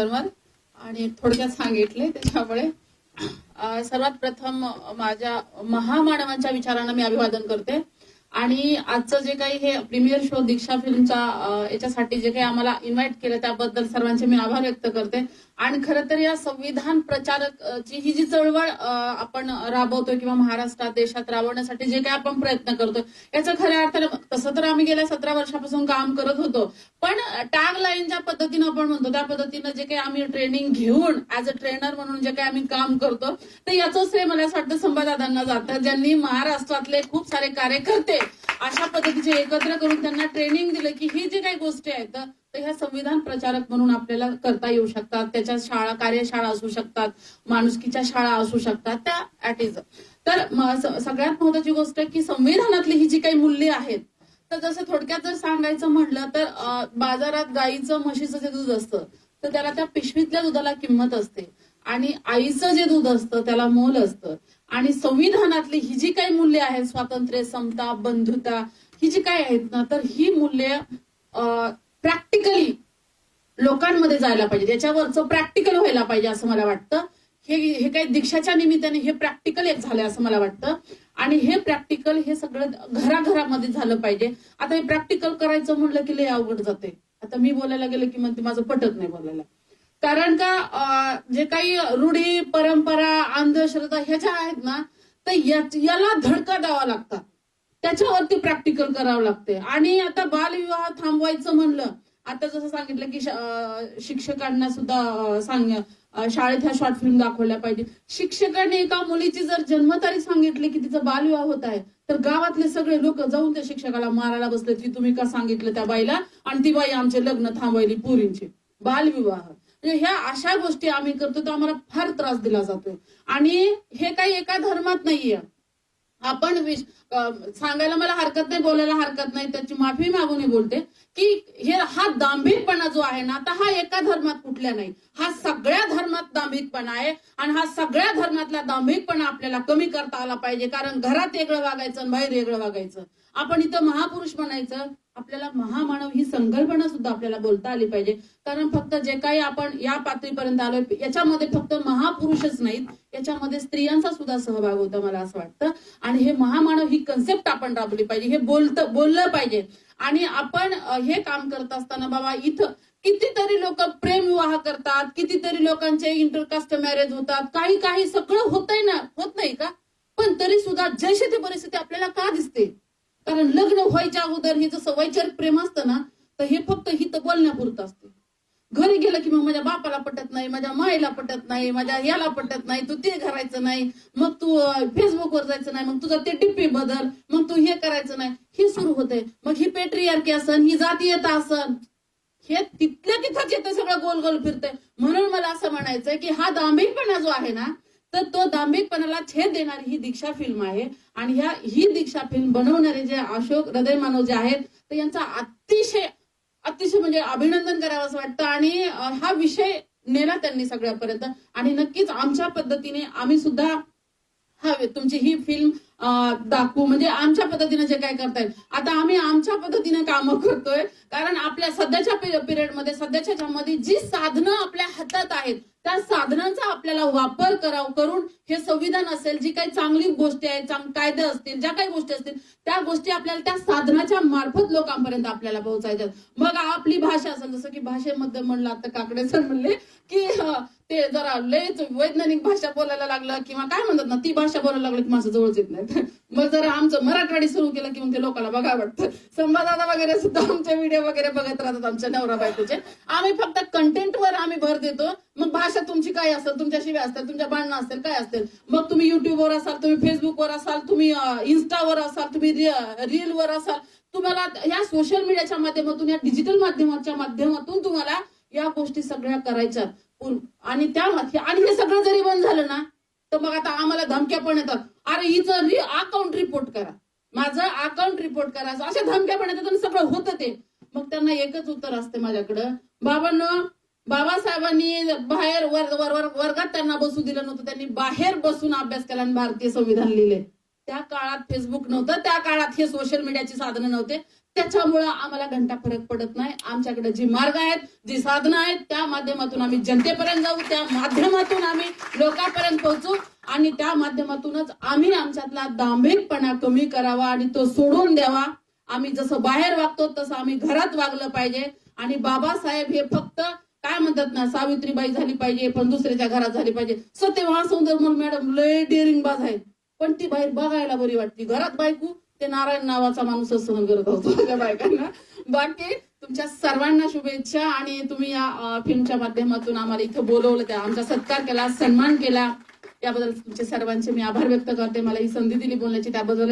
आणि थोडक्यात सांगितले त्याच्यामुळे सर्वात प्रथम माझ्या महामानवांच्या विचारांना मी अभिवादन करते. आणि आजचं जे काही हे प्रीमियर शो दीक्षा फिल्मच्या याच्यासाठी जे काही आम्हाला इन्व्हाइट केलं त्याबद्दल सर्वांचे मी आभार व्यक्त करते. आणि खरं तर या संविधान प्रचारक ची ही जी चळवळ आपण राबवतोय किंवा महाराष्ट्रात देशात राबवण्यासाठी जे काही आपण प्रयत्न करतोय याचं खऱ्या अर्थानं तसं तर आम्ही गेल्या सतरा वर्षापासून काम करत होतो. पण टॅग लाईनच्या पद्धतीनं आपण म्हणतो त्या पद्धतीनं जे काही आम्ही ट्रेनिंग घेऊन ऍज अ ट्रेनर म्हणून जे काही आम्ही काम करतो तर याचं श्रेय मला असं वाटतं संभादादांना जातं ज्यांनी महाराष्ट्रातले खूप सारे कार्यकर्ते अशा पद्धतीचे एकत्र करून त्यांना ट्रेनिंग दिलं की ही जी काही गोष्टी आहेत तर ह्या संविधान प्रचारक म्हणून आपल्याला करता येऊ शकतात. त्याच्या शाळा कार्यशाळा असू शकतात माणुसकीच्या शाळा असू शकतात त्या ऍट इज तर सगळ्यात महत्वाची गोष्ट की संविधानातली ही जी काही मूल्य आहेत तर जसं थोडक्यात जर सांगायचं म्हटलं तर बाजारात गाईचं म्हशीचं जे दूध असतं तर त्याला त्या पिशवीतल्या दुधाला किंमत असते. आणि आईचं जे दूध असतं त्याला मोल असतं. आणि संविधानातली ही जी काही मूल्य आहेत स्वातंत्र्य समता बंधुता ही जी काही आहेत ना तर ही मूल्य प्रॅक्टिकली लोकांमध्ये जायला पाहिजे याच्यावरचं प्रॅक्टिकल व्हायला पाहिजे असं मला वाटतं. हे हे काही दीक्षाच्या निमित्ताने हे प्रॅक्टिकल एक झालंय असं मला वाटतं. आणि हे प्रॅक्टिकल हे सगळं घराघरामध्ये झालं पाहिजे. आता हे प्रॅक्टिकल करायचं म्हणलं की लय अवघड जाते आता मी बोलायला गेलं की मग ते माझं पटत नाही बोलायला. कारण का जे काही रूढी परंपरा अंधश्रद्धा ह्याच्या आहेत ना तर याला धडका द्यावा लागतात. त्याच्यावरती प्रॅक्टिकल करावं लागते. आणि आता बालविवाह थांबवायचं म्हणलं आता जसं सांगितलं की शिक्षकांना सुद्धा सांग शाळेत ह्या शॉर्ट फिल्म दाखवल्या पाहिजे. शिक्षकांनी एका मुलीची जर जन्मतारीख सांगितली की तिचा बालविवाह होत आहे तर गावातले सगळे लोक जाऊन त्या शिक्षकाला मारायला बसले की तुम्ही का सांगितलं त्या बाईला? आणि ती बाई आमचे लग्न थांबवली पुरींचे. बालविवाह. ह्या अशा गोष्टी आम्ही करतो तर आम्हाला फार त्रास दिला जातोय. आणि हे काही एका धर्मात नाहीये. आपण सांगायला मला हरकत नाही बोलायला हरकत नाही त्याची माफी मागून बोलते की हे हा दांभिकपणा जो आहे ना आता हा एका धर्मात कुठल्या नाही. हा सगळ्या धर्मात दांभिकपणा आहे आणि हा सगळ्या धर्मातला दांभिकपणा आपल्याला कमी करता आला पाहिजे. कारण घरात वेगळं वागायचं आणि बाहेर वेगळं वागायचं. आपण इथं महापुरुष म्हणायचं आपल्याला महामानव ही संकल्पना सुद्धा आपल्याला बोलता आली पाहिजे. कारण फक्त जे काही आपण या पातळीपर्यंत आलोय याच्यामध्ये फक्त महापुरुषच नाहीत याच्यामध्ये स्त्रियांचा सुद्धा सहभाग होता मला असं वाटतं. आणि हे महामानव ही कन्सेप्ट आपण राबवली पाहिजे हे बोलत बोललं पाहिजे. आणि आपण हे काम करत असताना बाबा इथं कितीतरी लोक प्रेम विवाह करतात कितीतरी लोकांचे इंटरकास्ट मॅरेज होतात काही काही सगळं होतंय ना होत नाही का? पण तरी सुद्धा जशी ती परिस्थिती कारण लग्न व्हायच्या अगोदर हे जसं वैचारिक प्रेम असतं ना तर हे फक्त हित बोलण्यापुरतं असते. घरी गेलं की मग माझ्या बापाला पटत नाही माझ्या माईला पटत नाही माझ्या याला पटत नाही तू ते करायचं नाही मग तू फेसबुकवर जायचं नाही मग तुझं ते टिप्पी बदल मग तू हे करायचं नाही. हे सुरू होते मग ही पेट्रियार्की असन ही जातीयता असन हे तिथल्या तिथंच येतं सगळं गोल गोल फिरतंय. म्हणून मला असं म्हणायचंय की हा दांभिकपणा जो आहे ना तर तो दांभिकपणाला छेद देणारी ही दीक्षा फिल्म आहे. आणि ह्या ही दीक्षा फिल्म बनवणारे जे अशोक हृदय मानव जे आहेत तर यांचा अतिशय अतिशय म्हणजे अभिनंदन करावं असं वाटतं. आणि हा विषय नेला त्यांनी सगळ्यापर्यंत. आणि नक्कीच आमच्या पद्धतीने आम्ही सुद्धा हा तुमची ही फिल्म दाखवू. म्हणजे आमच्या पद्धतीने जे काय करतायत आता आम्ही आमच्या पद्धतीने कामं करतोय. कारण आपल्या सध्याच्या पिरियडमध्ये सध्याच्या जी साधनं आपल्या हातात आहेत साधनांचा आपल्याला वापर कराव करून हे संविधान असेल जी काही चांगली गोष्टी आहेत कायदे असतील ज्या काही गोष्टी असतील त्या गोष्टी आपल्याला त्या साधनाच्या मार्फत लोकांपर्यंत आपल्याला पोहोचायच्या मग आपली भाषा असेल जसं की भाषेमध्ये म्हणलं आता काकडे सर म्हणले की ते जरा लयच वैज्ञानिक भाषा बोलायला लागलं किंवा काय म्हणतात ना ती भाषा बोलायला लागलं की माझं जवळच येत नाही मग जरा आमचं मराठवाडी सुरू केलं की मग ते लोकांना बघा वाटतं. संवादाला वगैरे सुद्धा आमचे व्हिडिओ वगैरे बघत राहतात आमच्या नवरा बायकोचे. आम्ही फक्त कंटेंटवर आम्ही भर देतो. मग भाषा तुमची काय असेल तुमच्या शिव्या असतील तुमच्या भांडणं असतील काय असतील? मग तुम्ही युट्यूबवर असाल तुम्ही फेसबुकवर असाल तुम्ही इन्स्टावर असाल तुम्ही रीलवर असाल तुम्हाला या सोशल मीडियाच्या माध्यमातून या डिजिटल माध्यमाच्या माध्यमातून तुम्हाला या गोष्टी सगळ्या करायच्या आणि त्या आणि हे सगळं जरी बंद झालं ना तर मग आता आम्हाला धमक्या पण येतात. अरे हिचं अकाउंट रिपोर्ट करा. माझं अकाउंट रिपोर्ट करा. अशा धमक्या पण येतात आणि सगळं होतं ते. मग त्यांना एकच उत्तर असते माझ्याकडं. बाबांनो बाबासाहेबांनी बाहेर वर, वर, वर, वर्गात त्यांना बसू दिलं नव्हतं. त्यांनी बाहेर बसून अभ्यास केला आणि भारतीय संविधान लिहिले. त्या काळात फेसबुक नव्हतं. त्या काळात हे सोशल मीडियाची साधनं नव्हते. त्याच्यामुळं आम्हाला घंटा फरक पडत नाही. आमच्याकडे जी मार्ग आहेत जी साधनं आहेत त्या माध्यमातून आम्ही जनतेपर्यंत जाऊ त्या माध्यमातून आम्ही लोकांपर्यंत पोहोचू आणि त्या माध्यमातूनच आम्ही आमच्यातला दांभिकपणा कमी करावा आणि तो सोडून द्यावा. आम्ही जसं बाहेर वागतो तसं आम्ही घरात वागलं पाहिजे. आणि बाबासाहेब हे फक्त काय म्हणतात ना सावित्रीबाई झाली पाहिजे पण दुसऱ्याच्या घरात झाली पाहिजे. सत्यवान म्हणून मॅडम लय डेअरिंग बाज आहे पण ती बाहेर बघायला बरी वाटते. घरात बायकू ते नारायण नावाचा माणूस सहन करत होतो. त्या बायकांना. बाकी तुमच्या सर्वांना शुभेच्छा आणि तुम्ही या फिल्मच्या माध्यमातून आम्हाला इथं बोलवलं त्या आमचा सत्कार केला सन्मान केला. याबद्दल तुमचे सर्वांचे मी आभार व्यक्त करते. मला ही संधी दिली बोलण्याची त्याबद्दल